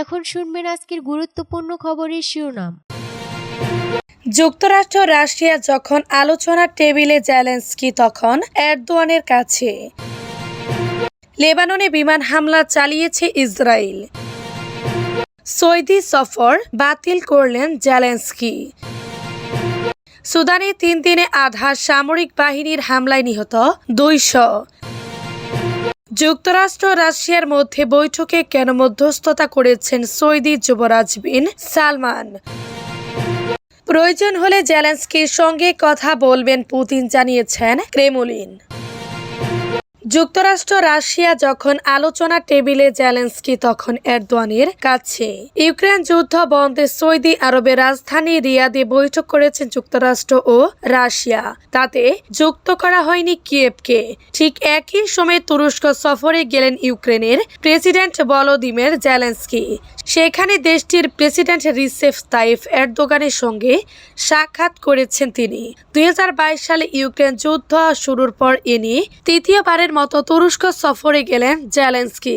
এখন শুনবেন আজকের গুরুত্বপূর্ণ খবরের শিরোনাম। যুক্তরাষ্ট্র, রাশিয়া যখন আলোচনার টেবিলে জ্যালেন্সকি তখন এরদোয়ানের কাছে। লেবাননে বিমান হামলা চালিয়েছে ইসরায়েল। সৌদি সফর বাতিল করলেন জ্যালেন্সকি সুদানে তিন দিনে আধা সামরিক বাহিনীর হামলায় নিহত দুইশ। যুক্তরাষ্ট্র রাশিয়ার মধ্যে বৈঠকে কেন মধ্যস্থতা করেছেন সৌদি যুবরাজ বিন সালমান? প্রয়োজন হলে জেলেন্সকির সঙ্গে কথা বলবেন পুতিন, জানিয়েছেন ক্রেমলিন। যুক্তরাষ্ট্র, রাশিয়া যখন আলোচনা টেবিলে জেলেন্সকি তখন এরদোয়ানের কাছে। ইউক্রেন যুদ্ধ বন্ধে সৌদি আরবের রাজধানী রিয়াদে বৈঠক করেছেন যুক্তরাষ্ট্র ও রাশিয়া। তাতে যুক্ত করা হয়নি কিয়েভকে। ঠিক একই সময়ে তুরস্ক সফরে গেলেন ইউক্রেনের প্রেসিডেন্ট বলোদিমের জেলেন্সকি। সেখানে দেশটির প্রেসিডেন্ট রিসেফ তাইফ এরদোগানের সঙ্গে সাক্ষাৎ করেছেন তিনি। দুই হাজার বাইশ সালে ইউক্রেন যুদ্ধ শুরুর পর এ নিয়ে তৃতীয়বারের মতো তুরস্ক সফরে গেলেন জেলেন্সকি।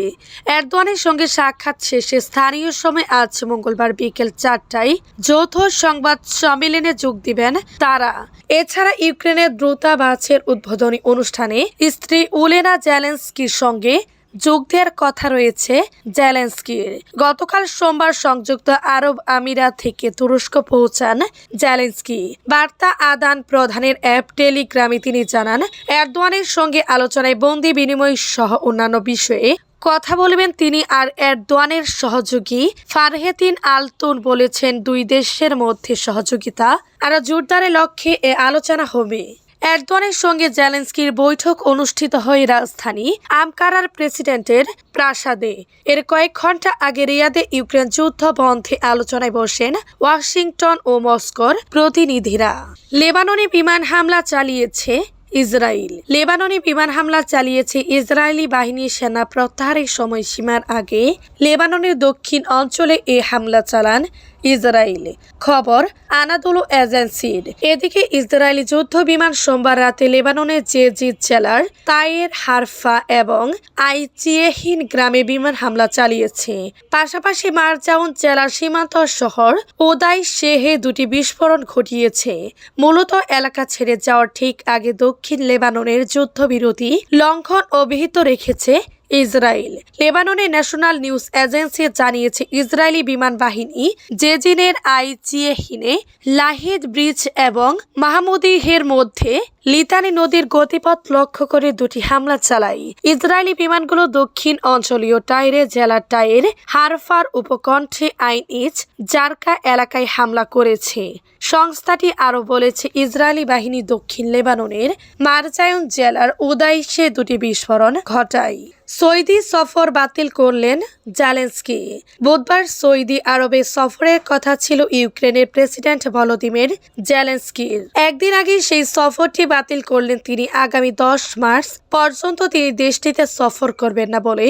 এরদোয়ানের সঙ্গে সাক্ষাৎ শেষে স্থানীয় সময় আজ মঙ্গলবার বিকেল চারটায় যৌথ সংবাদ সম্মেলনে যোগ দিবেন তারা। এছাড়া ইউক্রেনের দ্রুতাবাসের উদ্বোধনী অনুষ্ঠানে স্ত্রী উলেনা জেলেন্সকির সঙ্গে যোগ দেওয়ার কথা রয়েছে জেলেন্সকির। গতকাল সোমবার সংযুক্ত আরব আমিরা থেকে তুরস্ক পৌঁছান জেলেন্সকি। বার্তা আদান প্রদানের অ্যাপ টেলিগ্রামে তিনি জানান, এরদোয়ানের সঙ্গে আলোচনায় বন্দি বিনিময় সহ অন্যান্য বিষয়ে কথা বলবেন তিনি আর এরদোয়ানের সহযোগী ফারহেতিন আলতুন বলেছেন, দুই দেশের মধ্যে সহযোগিতা আরও জোরদারের লক্ষ্যে এ আলোচনা হবে। এরদোয়ানের সঙ্গে জেলেন্সকির বৈঠক অনুষ্ঠিত হয় রাজধানী আমকারার প্রেসিডেন্টের প্রাসাদে। এর কয়েক ঘণ্টা আগে রিয়াদে ইউক্রেন যুদ্ধ বন্ধে আলোচনায় বসেন ওয়াশিংটন ও মস্কোর প্রতিনিধিরা। লেবাননে বিমান হামলা চালিয়েছে ইসরায়েল। লেবাননে বিমান হামলা চালিয়েছে ইসরায়েলি বাহিনীর সেনা প্রত্যাহারের সময়সীমার আগে লেবাননের দক্ষিণ অঞ্চলে এ হামলা চালান ইসরায়েল। খবর, আনাদোলো এজেন্সির। এদিকে ইসরায়েলি যুদ্ধ বিমান সোমবার রাতে লেবাননের জেজিদ জেলার তায়ের হারফা এবং আইচিয়েহিন গ্রামে বিমান হামলা চালিয়েছে। পাশাপাশি মারজাউন জেলার সীমান্ত শহর ওদাই শেহে দুটি বিস্ফোরণ ঘটিয়েছে। মূলত এলাকা ছেড়ে যাওয়ার ঠিক আগে দক্ষিণ লেবাননের যুদ্ধবিরতি লঙ্ঘন অব্যাহত রেখেছে ইসরায়েল। লেবাননের ন্যাশনাল নিউজ এজেন্সি জানিয়েছে, ইসরায়েলি বিমান বাহিনী জেজিনের আইচিয়েহিনে লাহিদ ব্রিজ এবং মাহমুদিহের মধ্যে লিতানি নদীর গতিপথ লক্ষ্য করে দুটি হামলা চালায়। ইসরায়েলি বিমানগুলো দক্ষিণ অঞ্চলীয় টাইরে জেলার টাইর হারফার উপকণ্ঠে আইন ইচ জারকা এলাকায় হামলা করেছে। সংস্থাটি আরও বলেছে, ইসরায়েলি বাহিনী দক্ষিণ লেবাননের মারজায়ন জেলার উদাইশে দুটি বিস্ফোরণ ঘটায়। সৌদি সফর বাতিল করলেন জালেন্সকি। বুধবার সৌদি আরবে সফরের কথা ছিল ইউক্রেনের প্রেসিডেন্ট ভলোদিমির জেলেন্সকির একদিন আগে সেই সফরটি বাতিল করলেন তিনি। আগামী দশ মার্চ পর্যন্ত তিনি দেশটিতে সফর করবেন না বলে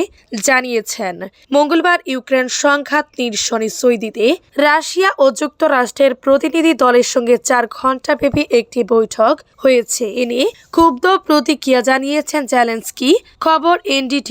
জানিয়েছেন। মঙ্গলবার ইউক্রেন সংঘাত নিরসনে সৌদিতে রাশিয়া ও যুক্তরাষ্ট্রের প্রতিনিধি দলের সঙ্গে চার ঘণ্টাব্যাপী একটি বৈঠক হয়েছে। নিয়ে ক্ষুব্ধ প্রতিক্রিয়া জানিয়েছেন জেলেন্সকি। খবর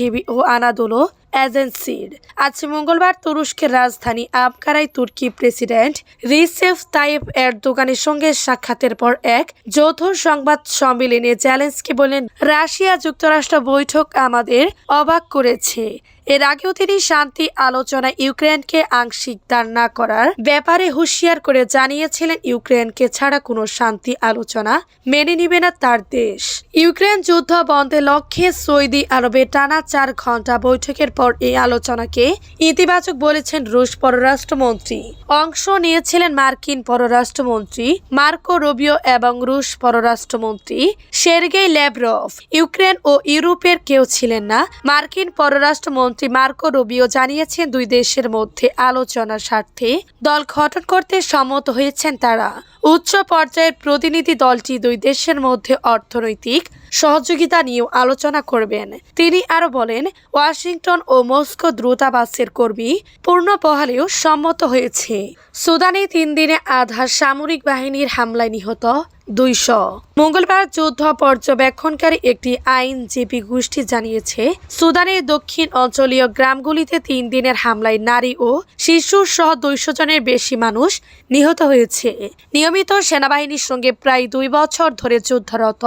এনডিটিভি ও আনাদোলো এজেন্সির। আজ মঙ্গলবার তুরস্কের রাজধানী আবকারাই তুর্কি প্রেসিডেন্ট রিসেফ টাইপএড দোকানের সঙ্গে সাক্ষাতের পর এক যৌথ সংবাদ সম্মেলনে চ্যালেঞ্জকে বলেন, রাশিয়া যুক্তরাষ্ট্র বৈঠক আমাদের অবাক করেছে। এর আগেও তিনি শান্তি আলোচনায় ইউক্রেনকে আংশিক দান না করার ব্যাপারে হুঁশিয়ার করে জানিয়েছিলেন, ইউক্রেনকে ছাড়া কোনো শান্তি আলোচনা মেনে নিবে না তার দেশ। ইউক্রেন যুদ্ধ বন্ধের লক্ষ্যে সৌদি আরবে টানা চার ঘণ্টা বৈঠকের পর এই আলোচনাকে ইতিবাচক বলেছেন রুশ পররাষ্ট্রমন্ত্রী। অংশ নিয়েছিলেন মার্কিন পররাষ্ট্রমন্ত্রী মার্কো রুবিও এবং রুশ পররাষ্ট্রমন্ত্রী সের্গেই ল্যাভরভ ইউক্রেন ও ইউরোপের কেউ ছিলেন না, মার্কিন পররাষ্ট্রমন্ত্রী মার্কো রুবিও জানিয়েছেন, দুই দেশের মধ্যে আলোচনার স্বার্থে দল গঠন করতে সম্মত হয়েছেন তারা। উচ্চ পর্যায়ের প্রতিনিধি দলটি দুই দেশের মধ্যে অর্থনৈতিক সহযোগিতা নিয়েও আলোচনা করবেন। তিনি আরও বলেন, ওয়াশিংটন ও মস্কো দ্রুতাবাসের কর্মী পূর্ণ বহালেও সম্মত হয়েছে। সুদানে তিন দিনে আধা সামরিক বাহিনীর হামলায় নিহত দুইশো। মঙ্গলবার যুদ্ধ পর্যবেক্ষণকারী একটি আইনজীবী গোষ্ঠী জানিয়েছে, সুদানের দক্ষিণ অঞ্চলীয় গ্রামগুলিতে তিন দিনের হামলায় নারী ও শিশু সহ দুইশো জনের বেশি মানুষ নিহত হয়েছে। নিয়মিত সেনাবাহিনীর সঙ্গে প্রায় দুই বছর ধরে যুদ্ধরত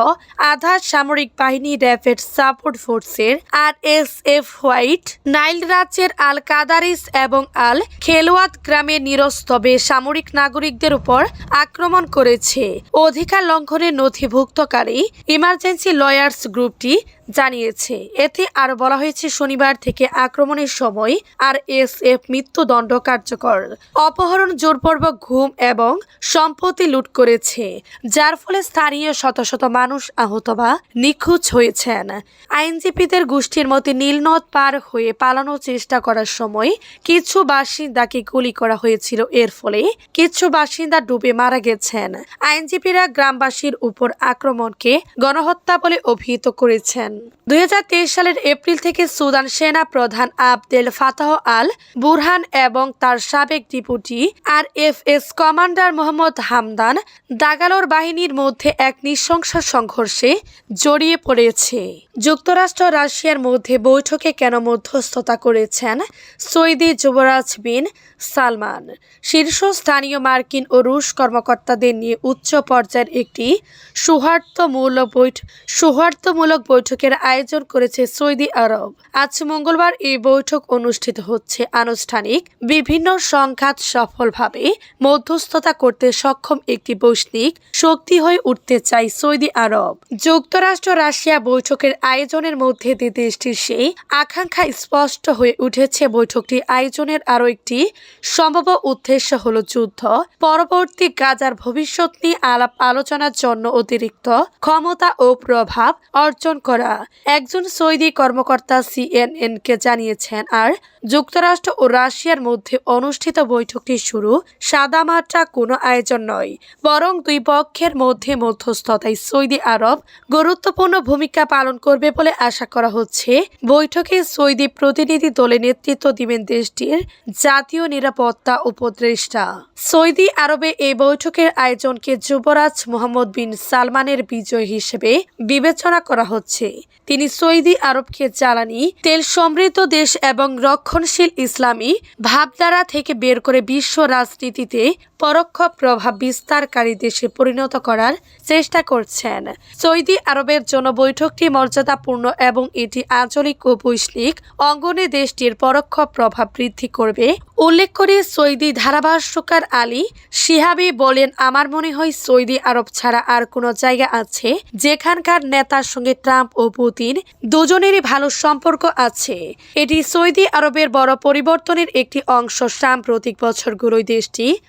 আধা সামরিক বাহিনী, র্যাপিড সাপোর্ট ফোর্সের R S F White, Nile রাজ্যের আল কাদারিস এবং আল খেলোয়াত গ্রামে নিরস্তবে সামরিক নাগরিকদের উপর আক্রমণ করেছে। অধিকার লঙ্ঘনের নথিভুক্তকারী ইমার্জেন্সি লয়ার্স গ্রুপটি জানিয়েছে। এতে আরও বলা হয়েছে, শনিবার থেকে আক্রমণের সময় আর এস এফ মৃত্যুদণ্ড কার্যকর। অপহরণ, জোরপূর্বক ঘুম এবং সম্পত্তি লুট করেছে, যার ফলে স্থানীয় শত শত মানুষ আহত বা নিখোঁজ হয়েছেন। আইনজীবীদের গোষ্ঠীর মতে, নীলনদ পার হয়ে পালানোর চেষ্টা করার সময় কিছু বাসিন্দাকে গুলি করা হয়েছিল। এর ফলে কিছু বাসিন্দা ডুবে মারা গেছেন। আইনজীবীরা গ্রামবাসীর উপর আক্রমণকে গণহত্যা বলে অভিহিত করেছেন। দুই হাজার তেইশ সালের এপ্রিল থেকে সুদান সেনা প্রধান আবদেল ফাতাহ আল বুরহান এবং তার সাবেক deputy R F S commander Mohammed Hamdan দাগালোর বাহিনীর মধ্যে এক নৃশংস সংঘর্ষে জড়িয়ে পড়েছে। যুক্তরাষ্ট্র রাশিয়ার মধ্যে বৈঠকে কেন মধ্যস্থতা করেছেন সৌদি যুবরাজ বিন সালমান। শীর্ষস্থানীয় মার্কিন ও রুশ কর্মকর্তাদের নিয়ে উচ্চ পর্যায়ের একটি সৌহার্দ্যমূলক বৈঠক সৌহার্দ্যমূলক বৈঠকের আয়োজন করেছে সৌদি আরব। আজ মঙ্গলবার এই বৈঠক অনুষ্ঠিত হচ্ছে। আনুষ্ঠানিক বিভিন্ন সংঘাত সফলভাবে মধ্যস্থতা করতে সক্ষম একটি বৈশ্বিক শক্তি হয়ে উঠতে চায় সৌদি আরব। যুক্তরাষ্ট্র রাশিয়া বৈঠকের আয়োজনের মধ্যে দিয়ে দেশটির সেই আকাঙ্ক্ষা স্পষ্ট হয়ে উঠেছে। বৈঠকটি আয়োজনের আরও একটি সম্ভাব্য উদ্দেশ্য হল যুদ্ধ। পরবর্তী গাজার ভবিষ্যৎ নিয়ে আলাপ আলোচনার জন্য অতিরিক্ত ক্ষমতা ও প্রভাব অর্জন করা। একজন সৌদি কর্মকর্তা সিএনএন কে জানিয়েছেন আর যুক্তরাষ্ট্র ও রাশিয়ার মধ্যে অনুষ্ঠিত বৈঠকটি শুরু সাদামাটা কোনো আয়োজন নয়, বরং দুই পক্ষের মধ্যে মধ্যস্থতায় সৌদি আরব গুরুত্বপূর্ণ ভূমিকা পালন করবে বলে আশা করা হচ্ছে। বৈঠকে সৌদি প্রতিনিধি দলে নেতৃত্ব দিবেন দেশটির জাতীয় নিরাপত্তা উপদেষ্টা। সৌদি আরবে এই বৈঠকের আয়োজনকে যুবরাজ মোহাম্মদ বিন সালমানের বিজয় হিসেবে বিবেচনা করা হচ্ছে। তিনি সৌদি আরবকে জ্বালানি, তেল সমৃদ্ধ দেশ এবং রক্ষণশীল ইসলামী ভাবধারা থেকে বের করে বিশ্ব রাজনীতিতে পরোক্ষ প্রভাব বিস্তারকারী দেশে পরিণত করার চেষ্টা করছেন। সৌদি আরবের জন্য বৈঠকটি মর্যাদাপূর্ণ এবং এটি আঞ্চলিক ও বৈশ্বিক অঙ্গনে দেশটির পরোক্ষ প্রভাব বৃদ্ধি করবে উল্লেখ করে সৌদি ধারাভাষ্যকার আলী শিহাবি বলেন, আমার মনে হয় সৌদি আরব ছাড়া আর কোনো জায়গা আছে যেখানকার নেতার সঙ্গে ট্রাম্প ও পুতিন দুজনেরই ভালো সম্পর্ক আছে। এটি সৌদি আরবের বড় পরিবর্তনের একটি অংশ। সাম্প্রতিক বছরগুলোয় দেশটি